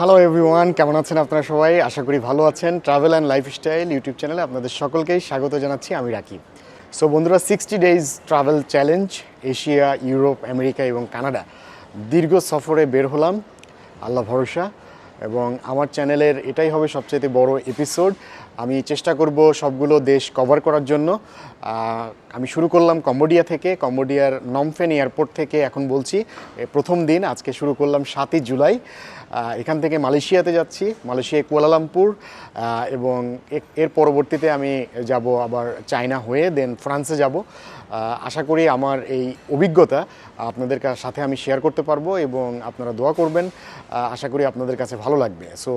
Hello everyone কেমন আছেন আপনারা সবাই? আশা করি ভালো আছেন। ট্রাভেল অ্যান্ড লাইফস্টাইল ইউটিউব চ্যানেলে আপনাদের সকলকেই স্বাগত জানাচ্ছি। আমি রাকিব। সো বন্ধুরা sixty days travel challenge Asia Europe America এবং কানাডা দীর্ঘ সফরে বের হলাম। আল্লাহ ভরসা। এবং আমার চ্যানেলের এটাই হবে সবচেয়ে বড় এপিসোড আমি চেষ্টা করব সবগুলো দেশ কভার করার জন্য। আমি শুরু করলাম কম্বোডিয়া থেকে। কম্বোডিয়ার নমফেন এয়ারপোর্ট থেকে এখন বলছি। প্রথম দিন, আজকে শুরু করলাম সাতই জুলাই। এখান থেকে মালয়েশিয়াতে যাচ্ছি মালয়েশিয়া কুয়ালালামপুর এবং এর পরবর্তীতে আমি যাব আবার চায়না হয়ে দেন ফ্রান্সে যাব। আশা করি আমার এই অভিজ্ঞতা আপনাদের সাথে আমি শেয়ার করতে পারব এবং আপনারা দোয়া করবেন। আশা করি আপনাদের কাছে ভালো লাগবে। সো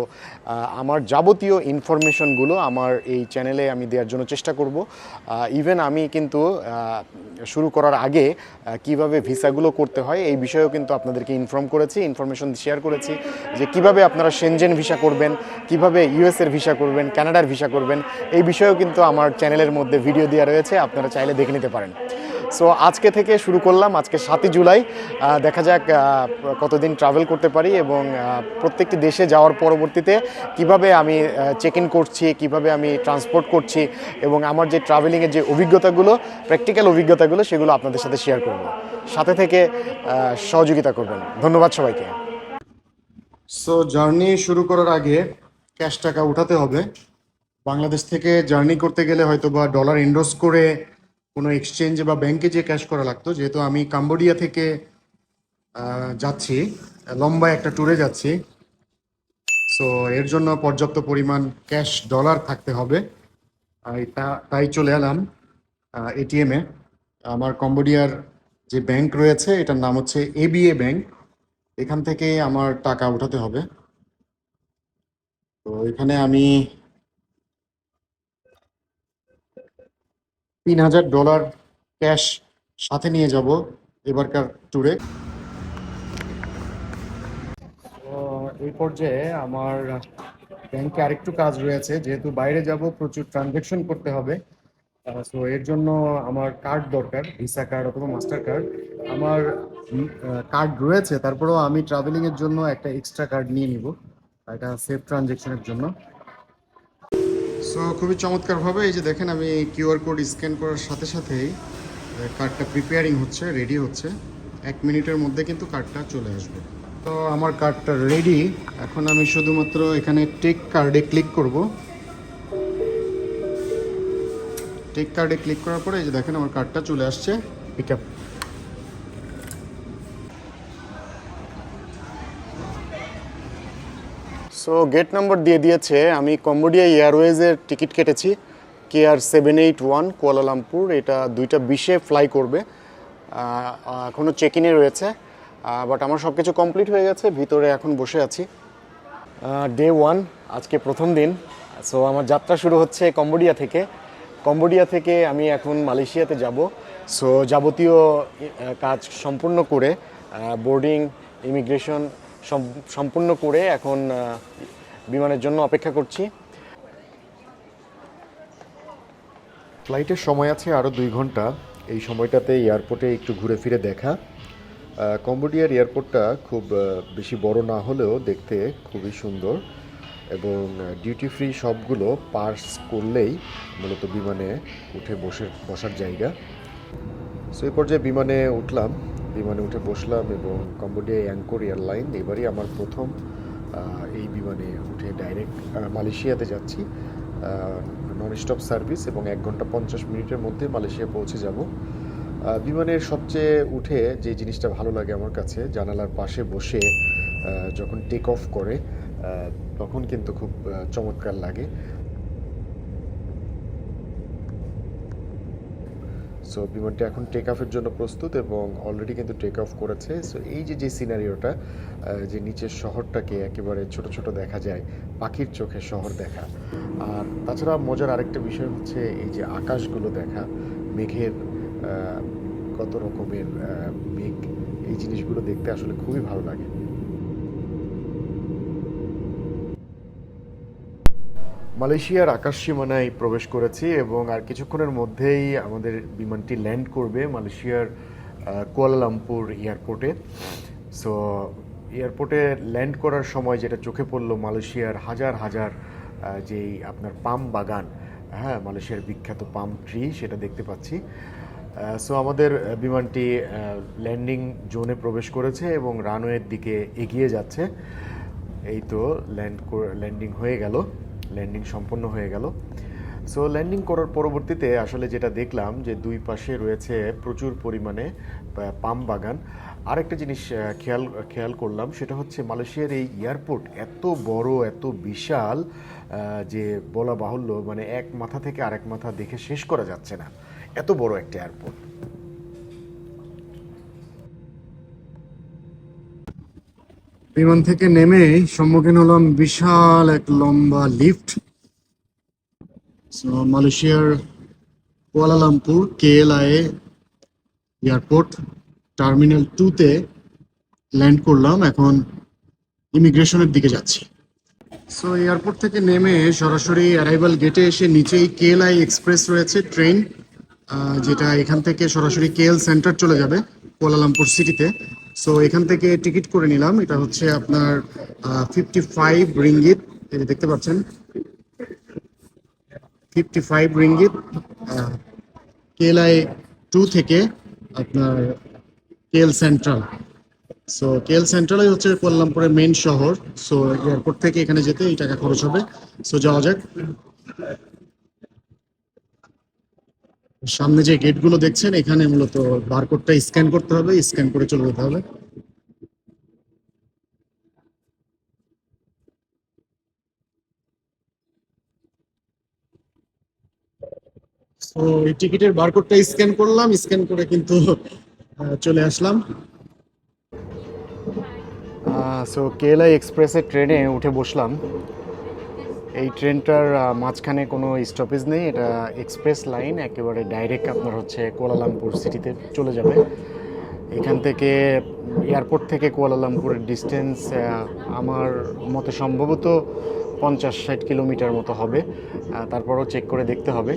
আমার যাবতীয় ইনফরমেশনগুলো আমার এই চ্যানেলে আমি দেওয়ার জন্য চেষ্টা করব। ইভেন আমি কিন্তু শুরু করার আগে কীভাবে ভিসাগুলো করতে হয়, এই বিষয়েও কিন্তু আপনাদেরকে ইনফর্ম করেছি ইনফরমেশন শেয়ার করেছি। যে কীভাবে আপনারা সেনজেন ভিসা করবেন, কীভাবে ইউএসের ভিসা করবেন কানাডার ভিসা করবেন, এই বিষয়েও কিন্তু আমার চ্যানেলের মধ্যে ভিডিও দেওয়া রয়েছে, আপনারা চাইলে দেখে নিতে পারেন। সো আজকে থেকে শুরু করলাম, আজকে সাতই জুলাই দেখা যাক কতদিন ট্রাভেল করতে পারি এবং প্রত্যেকটি দেশে যাওয়ার পরবর্তীতে কীভাবে আমি চেক ইন করছি, কীভাবে আমি ট্রান্সপোর্ট করছি এবং আমার যে ট্রাভেলিংয়ের যে অভিজ্ঞতাগুলো প্র্যাকটিক্যাল অভিজ্ঞতাগুলো, সেগুলো আপনাদের সাথে শেয়ার করব। সাথে থেকে সহযোগিতা করবেন। ধন্যবাদ সবাইকে। সো জার্নি শুরু করার আগে ক্যাশ টাকা উঠাতে হবে। বাংলাদেশ থেকে জার্নি করতে গেলে হয়তো বা ডলার ইনভেস করে কোনো এক্সচেঞ্জে বা ব্যাংকে যে ক্যাশ করা লাগতো। যেহেতু আমি কাম্বোডিয়া থেকে যাচ্ছি, লম্বা একটা ট্যুরে যাচ্ছি। সো এর জন্য পর্যাপ্ত পরিমাণ ক্যাশ ডলার থাকতে হবে। তাই চলে এলাম এটিএমে আমার কম্বোডিয়ার যে ব্যাংক রয়েছে, এটার নাম হচ্ছে এবিএ ব্যাংক এখান থেকে আমার টাকা উঠাতে হবে। তো এখানে আমি তিন হাজার ডলার ক্যাশ সাথে নিয়ে যাব এবারকার ট্যুরে। এই পর্যায়ে আমার ব্যাংকে আরেকটু কাজ রয়েছে, যেহেতু বাইরে যাব প্রচুর ট্রানজ্যাকশন করতে হবে। সো এর জন্য আমার কার্ড দরকার ভিসা কার্ড অথবা মাস্টার কার্ড আমার কার্ড রয়েছে, তারপরেও আমি ট্রাভেলিং এর জন্য একটা এক্সট্রা কার্ড নিয়ে নিব, এটা সেফ ট্রানজ্যাকশনের জন্য। সো খুবই চমৎকারভাবে এই যে দেখেন আমি কিউআর কোড স্ক্যান করার সাথে সাথেই কার্ডটা প্রিপেয়ারিং হচ্ছে রেডি হচ্ছে। এক মিনিটের মধ্যে কিন্তু কার্ডটা চলে আসবে। তো আমার কার্ডটা রেডি এখন আমি শুধুমাত্র এখানে টেক কার্ডে ক্লিক করব। টেক কার্ডে ক্লিক করার পরে এই যে দেখেন আমার কার্ডটা চলে আসছে pick up so gate number দিয়ে দিয়েছে, আমি কম্বোডিয়া এয়ারওয়েজের টিকিট কেটেছি K R seven eight one Kuala Lumpur এটা দুইটা বিশে ফ্লাই করবে। এখনও চেক ইনে রয়েছে বাট আমার সব কিছু কমপ্লিট হয়ে গেছে, ভিতরে এখন বসে আছি। ডে ওয়ান আজকে প্রথম দিন। সো আমার যাত্রা শুরু হচ্ছে কম্বোডিয়া থেকে। কম্বোডিয়া থেকে আমি এখন মালয়েশিয়াতে যাব। সো যাবতীয় কাজ সম্পূর্ণ করে বোর্ডিং ইমিগ্রেশন সম্পূর্ণ করে এখন বিমানের জন্য অপেক্ষা করছি। ফ্লাইটের সময় আছে আরও দুই ঘণ্টা। এই সময়টাতে এয়ারপোর্টে একটু ঘুরে ফিরে দেখা। কম্বোডিয়ার এয়ারপোর্টটা খুব বেশি বড় না হলেও দেখতে খুবই সুন্দর এবং ডিউটি ফ্রি সবগুলো পার্স করলেই মূলত বিমানে উঠে বসে, বসার জায়গা। সো এই পর্যায়ে বিমানে উঠলাম। বিমানে উঠে বসলাম এবং কম্বোডিয়া অ্যাঙ্কর এয়ারলাইন, এবারই আমার প্রথম এই বিমানে উঠে ডাইরেক্ট মালয়েশিয়াতে যাচ্ছি। নন স্টপ সার্ভিস এবং এক ঘণ্টা পঞ্চাশ মিনিটের মধ্যে মালয়েশিয়া পৌঁছে যাব। বিমানের সবচেয়ে উঠে যে জিনিসটা ভালো লাগে আমার কাছে, জানালার পাশে বসে যখন টেক অফ করে তখন কিন্তু খুব চমৎকার লাগে। সো বিমানটি এখন টেক অফের জন্য প্রস্তুত এবং অলরেডি কিন্তু টেক অফ করেছে। সো এই যে যে সিনারিওটা যে নিচের শহরটাকে একেবারে ছোট ছোট দেখা যায়, পাখির চোখে শহর দেখা। আর তাছাড়া মজার আরেকটা বিষয় হচ্ছে এই যে আকাশগুলো দেখা, মেঘের কত রকমের মেঘ, এই জিনিসগুলো দেখতে আসলে খুবই ভালো লাগে। মালয়েশিয়ার আকাশ সীমানায় প্রবেশ করেছি এবং আর কিছুক্ষণের মধ্যেই আমাদের বিমানটি ল্যান্ড করবে মালয়েশিয়ার কুয়ালালামপুর এয়ারপোর্টে। সো এয়ারপোর্টে ল্যান্ড করার সময় যেটা চোখে পড়ল মালয়েশিয়ার হাজার হাজার যেই আপনার পাম বাগান হ্যাঁ মালয়েশিয়ার বিখ্যাত পাম ট্রি সেটা দেখতে পাচ্ছি। সো আমাদের বিমানটি ল্যান্ডিং জোনে প্রবেশ করেছে এবং রানওয়ের দিকে এগিয়ে যাচ্ছে। এই তো ল্যান্ড ল্যান্ডিং হয়ে গেল। ল্যান্ডিং সম্পন্ন হয়ে গেল। সো ল্যান্ডিং করার পরবর্তীতে আসলে যেটা দেখলাম যে দুই পাশে রয়েছে প্রচুর পরিমাণে পাম বাগান। আরেকটা জিনিস খেয়াল খেয়াল করলাম সেটা হচ্ছে মালয়েশিয়ার এই এয়ারপোর্ট এত বড়, এত বিশাল যে বলা বাহুল্য মানে এক মাথা থেকে আরেক মাথা দেখে শেষ করা যাচ্ছে না। এত বড় একটা এয়ারপোর্ট। বিমান থেকে নেমে সম্মুখীন হলাম বিশাল এক লম্বা লিফট। মালয়েশিয়ার Kuala Lumpur KLI airport. Terminal টুতে ল্যান্ড করলাম, এখন ইমিগ্রেশনের দিকে যাচ্ছি। সো এয়ারপোর্ট থেকে নেমে সরাসরি অ্যারাইভাল গেটে এসে নিচেই কেএলআই এক্সপ্রেস রয়েছে, ট্রেন যেটা এখান থেকে সরাসরি কেএল সেন্টার চলে যাবে, কুয়ালালামপুর সিটিতে। সো এখান থেকে টিকিট করে নিলাম। এটা হচ্ছে আপনার ফিফটি ফাইভ রিঙ্গিত এই যে দেখতে পাচ্ছেন। Fifty five ringgit KLI two থেকে আপনার কেএল সেন্ট্রাল সো কেএল সেন্ট্রালই হচ্ছে কুয়ালালামপুরের মেন শহর। সো এয়ারপোর্ট থেকে এখানে যেতে এই টাকা খরচ হবে। সো যাওয়া যাক। সামনে যে গেটগুলো দেখছেন, এখানে মূলত বারকোডটা স্ক্যান করতে হবে স্ক্যান করে চলে যেতে হবে। তো এই টিকিটের বারকোডটা স্ক্যান করলাম স্ক্যান করে কিন্তু চলে আসলাম। সো কেএলআই এক্সপ্রেসের ট্রেনে উঠে বসলাম। এই ট্রেনটার মাঝখানে কোনো স্টপেজ নেই, এটা এক্সপ্রেস লাইন একেবারে ডাইরেক্ট আপনার হচ্ছে কুয়ালালামপুর সিটিতে চলে যাবে। এখান থেকে এয়ারপোর্ট থেকে কুয়ালালামপুরের ডিস্টেন্স আমার মতে সম্ভবত পঞ্চাশ ষাট কিলোমিটার মতো হবে। তারপরও চেক করে দেখতে হবে।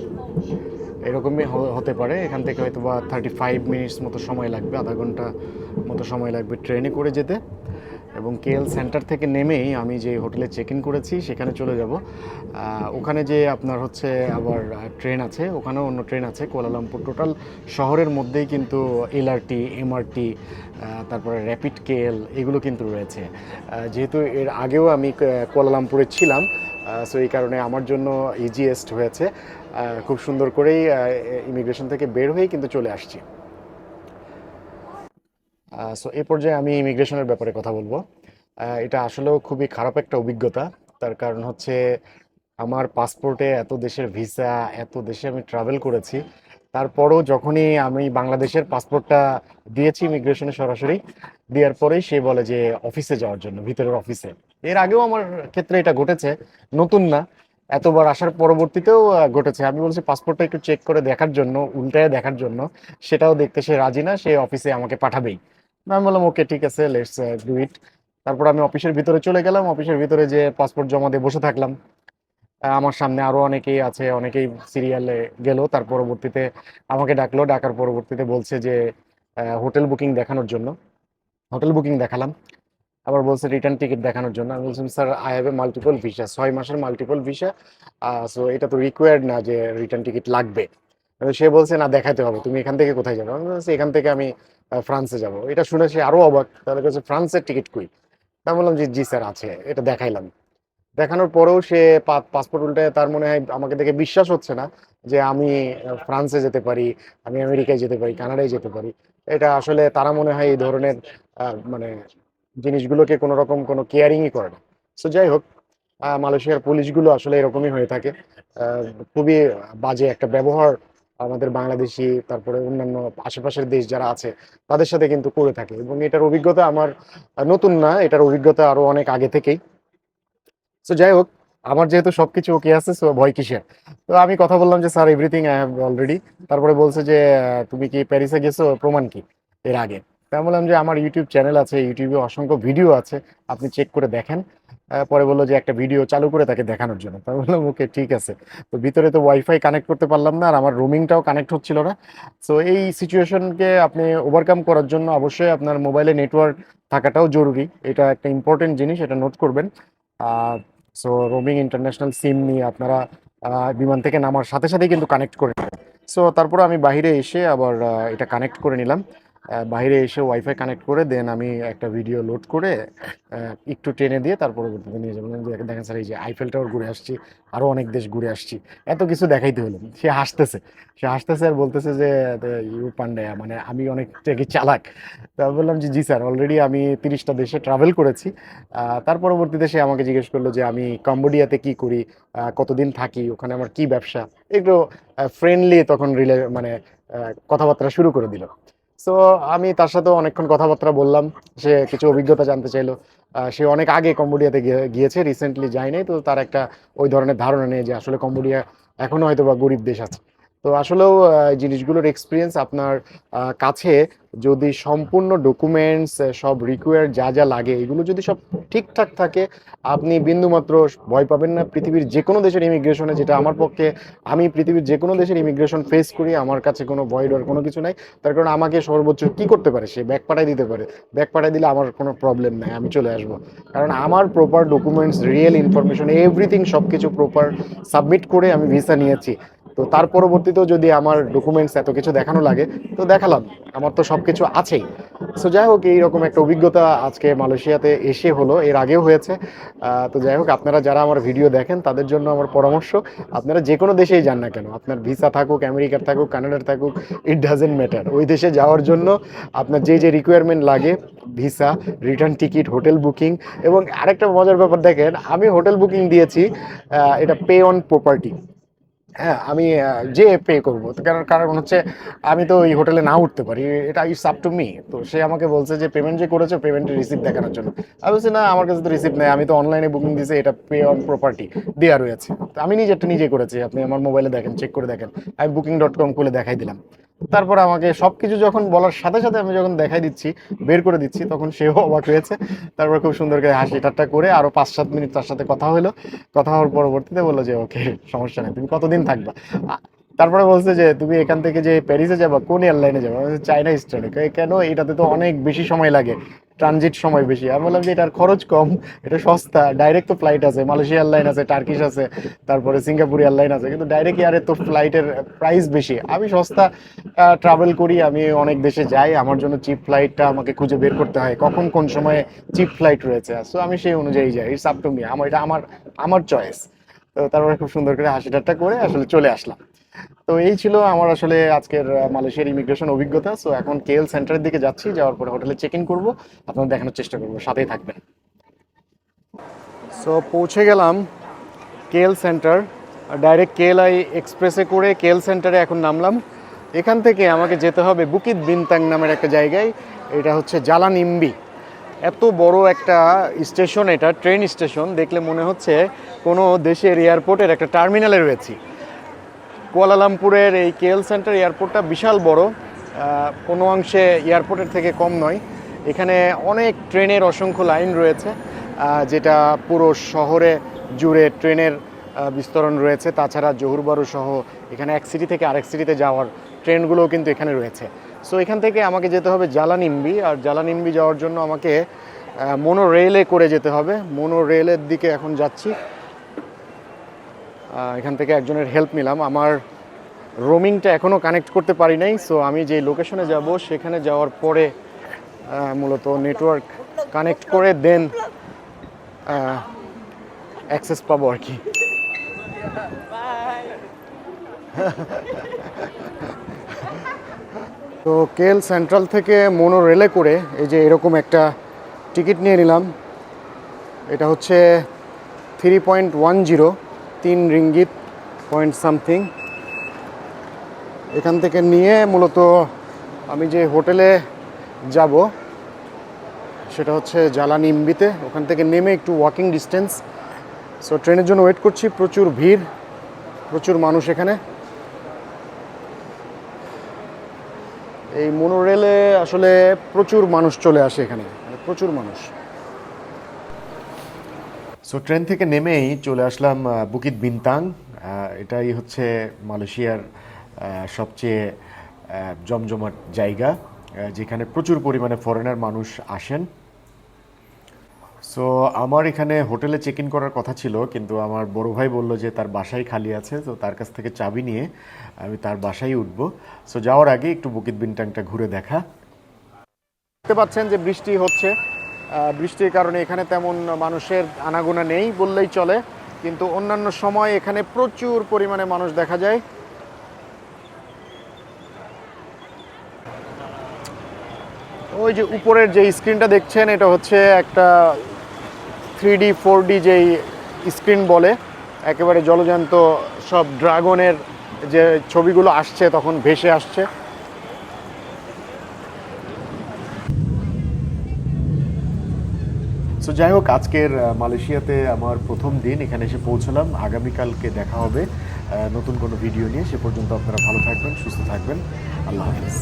এরকমই হতে পারে। এখান থেকে হয়তো বা থার্টি ফাইভ মিনিটস মতো সময় লাগবে, আধা ঘণ্টা মতো সময় লাগবে ট্রেনে করে যেতে। এবং কেএল সেন্টার থেকে নেমেই আমি যে হোটেলে চেক ইন করেছি, সেখানে চলে যাব। ওখানে যে আপনার হচ্ছে আবার ট্রেন আছে, ওখানেও অন্য ট্রেন আছে, কুয়ালালামপুর। টোটাল শহরের মধ্যেই কিন্তু এলআরটি, এমআরটি তারপরে র্যাপিড কেএল এগুলো কিন্তু রয়েছে। যেহেতু এর আগেও আমি কুয়ালালামপুরে ছিলাম সো এই কারণে আমার জন্য ইজিয়েস্ট হয়েছে। খুব সুন্দর করেই ইমিগ্রেশন থেকে বের হয়েই কিন্তু চলে আসছি। সো এ পর্যায়ে আমি ইমিগ্রেশনের ব্যাপারে কথা বলব। এটা আসলেও খুবই খারাপ একটা অভিজ্ঞতা। তার কারণ হচ্ছে আমার পাসপোর্টে এত দেশের ভিসা এত দেশে আমি ট্রাভেল করেছি। তারপরও যখনই আমি বাংলাদেশের পাসপোর্টটা দিয়েছি ইমিগ্রেশনে সরাসরি, দেওয়ার পরেই সে বলে যে অফিসে যাওয়ার জন্য, ভিতরের অফিসে এর আগেও আমার ক্ষেত্রে এটা ঘটেছে, নতুন না। এতবার আসার পরবর্তীতেও ঘটেছে। আমি বলছি পাসপোর্টটা একটু চেক করে দেখার জন্য, উল্টায় দেখার জন্য। সেটাও দেখতে সে রাজি না, সে অফিসে আমাকে পাঠাবেই। আমি বললাম ওকে ঠিক আছে লেটস ডু ইট তারপর আমি অফিসের ভিতরে চলে গেলাম। অফিসের ভিতরে যে পাসপোর্ট জমা দিয়ে বসে থাকলাম। আমার সামনে আরও অনেকেই আছে, অনেকেই সিরিয়ালে গেল। তার পরবর্তীতে আমাকে ডাকলো। ডাকার পরবর্তীতে বলছে যে হোটেল বুকিং দেখানোর জন্য। হোটেল বুকিং দেখালাম। আবার বলছে রিটার্ন টিকিট দেখানোর জন্য। আমি বলছিলাম sir I have a multiple visa ছয় মাসের মাল্টিপল ভিসা সো এটা তো রিকোয়ার্ড না যে রিটার্ন টিকিট লাগবে। সে বলছে, না দেখাতে হবে। তুমি এখান থেকে কোথায় যাবে? আমি বলছি এখান থেকে আমি ফ্রান্সে যাব। এটা শুনে সে আরও অবাক। তাহলে কাছে ফ্রান্সের টিকিট কই? আমি বললাম যে, জি স্যার, আছে। এটা দেখাইলাম। দেখানোর পরেও সে পাসপোর্ট উল্টে তার মনে হয় আমাকে দেখে বিশ্বাস হচ্ছে না যে আমি ফ্রান্সে যেতে পারি, আমি আমেরিকায় যেতে পারি, কানাডায় যেতে পারি। এটা আসলে তারা মনে হয় এই ধরনের মানে জিনিসগুলোকে কোনো রকম কোনো কেয়ারিংই করে না। সো যাই হোক মালয়েশিয়ার পুলিশগুলো আসলে এরকমই হয়ে থাকে। খুবই বাজে একটা ব্যবহার আমাদের বাংলাদেশি, তারপরে অন্যান্য আশেপাশের দেশ যারা আছে, তাদের সাথে কিন্তু করে থাকে। এবং এটার অভিজ্ঞতা আমার নতুন না, এটার অভিজ্ঞতা আরও অনেক আগে থেকেই। সো যাই হোক, আমার যেহেতু সবকিছু ওকে আছে সো ভয় কিসের? তো আমি কথা বললাম যে sir everything I have already তারপরে বলছে যে তুমি কি প্যারিসে গেছো? প্রমাণ কি? এর আগে। আমি বললাম যে আমার ইউটিউব চ্যানেল আছে ইউটিউবে অসংখ্য ভিডিও আছে, আপনি চেক করে দেখেন। পরে বলল যে একটা ভিডিও চালু করে তাকে দেখানোর জন্য। তা আমি বললাম, ওকে, ঠিক আছে। তো ভিতরে তো ওয়াইফাই কানেক্ট করতে পারলাম না, আর আমার রোমিংটাও কানেক্ট হচ্ছিল না। সো এই সিচুয়েশনকে আপনি ওভারকাম করার জন্য অবশ্যই আপনার মোবাইলে নেটওয়ার্ক থাকাটাও জরুরি। এটা একটা ইম্পর্টেন্ট জিনিস, এটা নোট করবেন। সো রোমিং ইন্টারন্যাশনাল সিম নিয়ে আপনারা বিমান থেকে নামার সাথে সাথেই কিন্তু কানেক্ট করে সো তারপরে আমি বাইরে এসে আবার এটা কানেক্ট করে নিলাম। বাইরে এসে ওয়াইফাই কানেক্ট করে দেন আমি একটা ভিডিও লোড করে একটু টেনে দিয়ে তারপর নিয়ে যাবেন দেখেন স্যার এই যে আইফেল টাওয়ার ঘুরে আসছি আরও অনেক দেশ ঘুরে আসছি, এত কিছু দেখাইতে হলো। সে হাসতেছে সে হাসতেছে আর বলতেছে যে ইউ পান্ডে মানে আমি অনেকটা কি চালাক। তা বললাম যে, জি স্যার অলরেডি আমি তিরিশটা দেশে ট্রাভেল করেছি। তার পরবর্তীতে সে আমাকে জিজ্ঞেস করল যে, আমি কম্বোডিয়াতে কি করি? কতদিন থাকি? ওখানে আমার কি ব্যবসা? একটু ফ্রেন্ডলি তখন রিলে মানে কথাবার্তা শুরু করে দিল। সো আমি তার সাথে অনেকক্ষণ কথাবার্তা বললাম। সে কিছু অভিজ্ঞতা জানতে চাইলো। সে অনেক আগে কম্বোডিয়াতে গিয়েছে রিসেন্টলি যায় নাই। তো তার একটা ওই ধরনের ধারণা নেই যে আসলে কম্বোডিয়া এখনও হয়তো বা গরিব দেশ আছে। তো আসলেও জিনিসগুলোর এক্সপিরিয়েন্স আপনার কাছে যদি সম্পূর্ণ ডকুমেন্টস সব রিকোয়ার যা যা লাগে, এগুলো যদি সব ঠিকঠাক থাকে, আপনি বিন্দুমাত্র ভয় পাবেন না। পৃথিবীর যে কোনো দেশের ইমিগ্রেশনে যেটা আমার পক্ষে, আমি পৃথিবীর যে কোনো দেশের ইমিগ্রেশন ফেস করি, আমার কাছে কোনো ভয় ডর কোনো কিছু নাই। তার কারণ আমাকে সর্বোচ্চ কি করতে পারে? সে ব্যাক পাঠাই দিতে পারে। ব্যাক পাঠাই দিলে আমার কোনো প্রবলেম নাই, আমি চলে আসব। কারণ আমার proper documents real information everything সব কিছু প্রপার সাবমিট করে আমি ভিসা নিয়েছি। তো তার পরবর্তীতেও যদি আমার ডকুমেন্টস এত কিছু দেখানো লাগে, তো দেখালাম। আমার তো সব কিছু আছেই। সো যাই হোক, এইরকম একটা অভিজ্ঞতা আজকে মালয়েশিয়াতে এসে হলো। এর আগেও হয়েছে। তো যাই হোক, আপনারা যারা আমার ভিডিও দেখেন, তাদের জন্য আমার পরামর্শ, আপনারা যে কোনো দেশেই যান না কেন। আপনার ভিসা থাকুক আমেরিকার থাকুক কানাডার থাকুক ইট ডাজেন্ট ম্যাটার ওই দেশে যাওয়ার জন্য আপনার যে যে রিকোয়ারমেন্ট লাগে visa return ticket hotel booking এবং আরেকটা মজার ব্যাপার দেখেন, আমি হোটেল বুকিং দিয়েছি এটা পে অন প্রপার্টি হ্যাঁ আমি যে পে করব। কারণ কারণ হচ্ছে আমি তো এই হোটেলে না উঠতে পারি। এটা ইটস আপ টু মি তো সে আমাকে বলছে যে পেমেন্ট যে করেছে পেমেন্টের রিসিপ্ট দেখানোর জন্য। আমি বলছি, না, আমার কাছে তো রিসিপ্ট নেই। আমি তো অনলাইনে বুকিং দিয়েছি, এটা পে অন প্রপার্টি দেওয়া রয়েছে। তো আমি নিজেরটা নিজে করেছি। আপনি আমার মোবাইলে দেখেন চেক করে দেখেন। আমি বুকিং ডট কম খুলে দেখাই দিলাম। তারপর আমাকে সবকিছু যখন বলার সাথে সাথে আমি যখন দেখাই দিচ্ছি, বের করে দিচ্ছি, তখন সেও অবাক হয়েছে। তারপর খুব সুন্দর করে হাসি ঠাট্টা করে আরও পাঁচ সাত মিনিট তার সাথে কথা হলো। কথা হওয়ার পরবর্তীতে বলল যে, ওকে, সমস্যা নেই, তুমি কতদিন থাকবা? তারপরে বলছে যে, তুমি এখান থেকে যে প্যারিসে যাবা, কোন এয়ারলাইনে যাবা? চায়না স্টারে কেন? এটাতে তো অনেক বেশি সময় লাগে ট্রানজিট সময় বেশি। আমি বললাম যে, এটার খরচ কম, এটা সস্তা ডাইরেক্ট তো ফ্লাইট আছে মালয়েশিয়া এয়ারলাইন আছে টার্কিশ আছে, তারপরে সিঙ্গাপুর এয়ারলাইন আছে, কিন্তু ডাইরেক্ট এয়ারে তো ফ্লাইটের প্রাইস বেশি। আমি সস্তা ট্রাভেল করি, আমি অনেক দেশে যাই, আমার জন্য চিপ ফ্লাইটটা আমাকে খুঁজে বের করতে হয়, কখন কোন সময়ে চিপ ফ্লাইট রয়েছে। সো আমি সেই অনুযায়ী যাই ইটস আপ টু মি আমার, এটা আমার আমার চয়েস তো তারপরে খুব সুন্দর করে হাসি ঠাট্টা করে আসলে চলে আসলাম। তো এই ছিল আমার আসলে আজকের মালয়েশিয়ার ইমিগ্রেশন অভিজ্ঞতা। সো এখন কেএল সেন্টারের দিকে যাচ্ছি, যাওয়ার পরে হোটেলে চেক ইন করব। আপনাদের দেখানোর চেষ্টা করব, সাথেই থাকবেন। সো পৌঁছে গেলাম কেএল সেন্টার ডাইরেক্ট কেএলআই এক্সপ্রেসে করে কেএল সেন্টারে এখন নামলাম। এখান থেকে আমাকে যেতে হবে বুকিত বিনতাং নামের একটা জায়গায়, এটা হচ্ছে জালানিম্বি এত বড় একটা স্টেশন এটা ট্রেন স্টেশন দেখলে মনে হচ্ছে কোনো দেশের এয়ারপোর্টের একটা টার্মিনালে রয়েছি। কুয়ালালামপুরের এই কেএল সেন্টার এয়ারপোর্টটা বিশাল বড় কোনো অংশে এয়ারপোর্টের থেকে কম নয়। এখানে অনেক ট্রেনের অসংখ্য লাইন রয়েছে যেটা পুরো শহরে জুড়ে ট্রেনের বিস্তরণ রয়েছে। তাছাড়া জহুরবারু সহ এখানে এক সিটি থেকে আরেক সিটিতে যাওয়ার ট্রেনগুলোও কিন্তু এখানে রয়েছে। সো এখান থেকে আমাকে যেতে হবে জালানিম্বি আর জালানিম্বি যাওয়ার জন্য আমাকে মোনো রেলে করে যেতে হবে। মোনো রেলের দিকে এখন যাচ্ছি। এখান থেকে একজনের হেল্প নিলাম। আমার রোমিংটা এখনও কানেক্ট করতে পারি নাই সো আমি যে লোকেশনে যাব সেখানে যাওয়ার পরে মূলত নেটওয়ার্ক কানেক্ট করে দেন অ্যাক্সেস পাবো আর কি। তো কেএল সেন্ট্রাল থেকে মোনো রেলে করে এই যে এরকম একটা টিকিট নিয়ে নিলাম। এটা হচ্ছে থ্রি পয়েন্ট ওয়ান জিরো তিন রিঙ্গিত পয়েন্ট সামথিং এখান থেকে নিয়ে মূলত আমি যে হোটেলে যাব, সেটা হচ্ছে জ্বালানি ইম্বিতে ওখান থেকে নেমে একটু ওয়াকিং ডিস্টেন্স সো ট্রেনের জন্য ওয়েট করছি। প্রচুর ভিড়, প্রচুর মানুষ এখানে। এই মোনোরেলে আসলে প্রচুর মানুষ চলে আসে এখানে। মানে প্রচুর মানুষ। সো ট্রেন থেকে নেমেই চলে আসলাম বুকিত বিনতাং এটাই হচ্ছে মালয়েশিয়ার সবচেয়ে জমজমাট জায়গা যেখানে প্রচুর পরিমাণে ফরেনার মানুষ আসেন। সো আমার এখানে হোটেলে চেক ইন করার কথা ছিল, কিন্তু আমার বড় ভাই বলল যে তার বাসাই খালি আছে, তো তার কাছ থেকে চাবি নিয়ে আমি তার বাসায় উঠবো। সো যাওয়ার আগে একটু বুকিত বিনটাংটা ঘুরে দেখা। দেখতে পাচ্ছেন যে বৃষ্টি হচ্ছে। বৃষ্টির কারণে এখানে তেমন মানুষের আনাগোনা নেই বললেই চলে। কিন্তু অন্যান্য সময় এখানে প্রচুর পরিমাণে মানুষ দেখা যায়। ওই যে উপরের যে স্ক্রিনটা দেখছেন, এটা হচ্ছে একটা থ্রি ডি ফোর ডি যেই স্ক্রিন বলে। একেবারে জলজান্ত সব ড্রাগনের যে ছবিগুলো আসছে, তখন ভেসে আসছে। যাই হোক, আজকের মালয়েশিয়াতে আমার প্রথম দিন, এখানে এসে পৌঁছলাম। আগামীকালকে দেখা হবে নতুন কোনো ভিডিও নিয়ে। সে পর্যন্ত আপনারা ভালো থাকবেন, সুস্থ থাকবেন। আল্লাহ হাফিজ।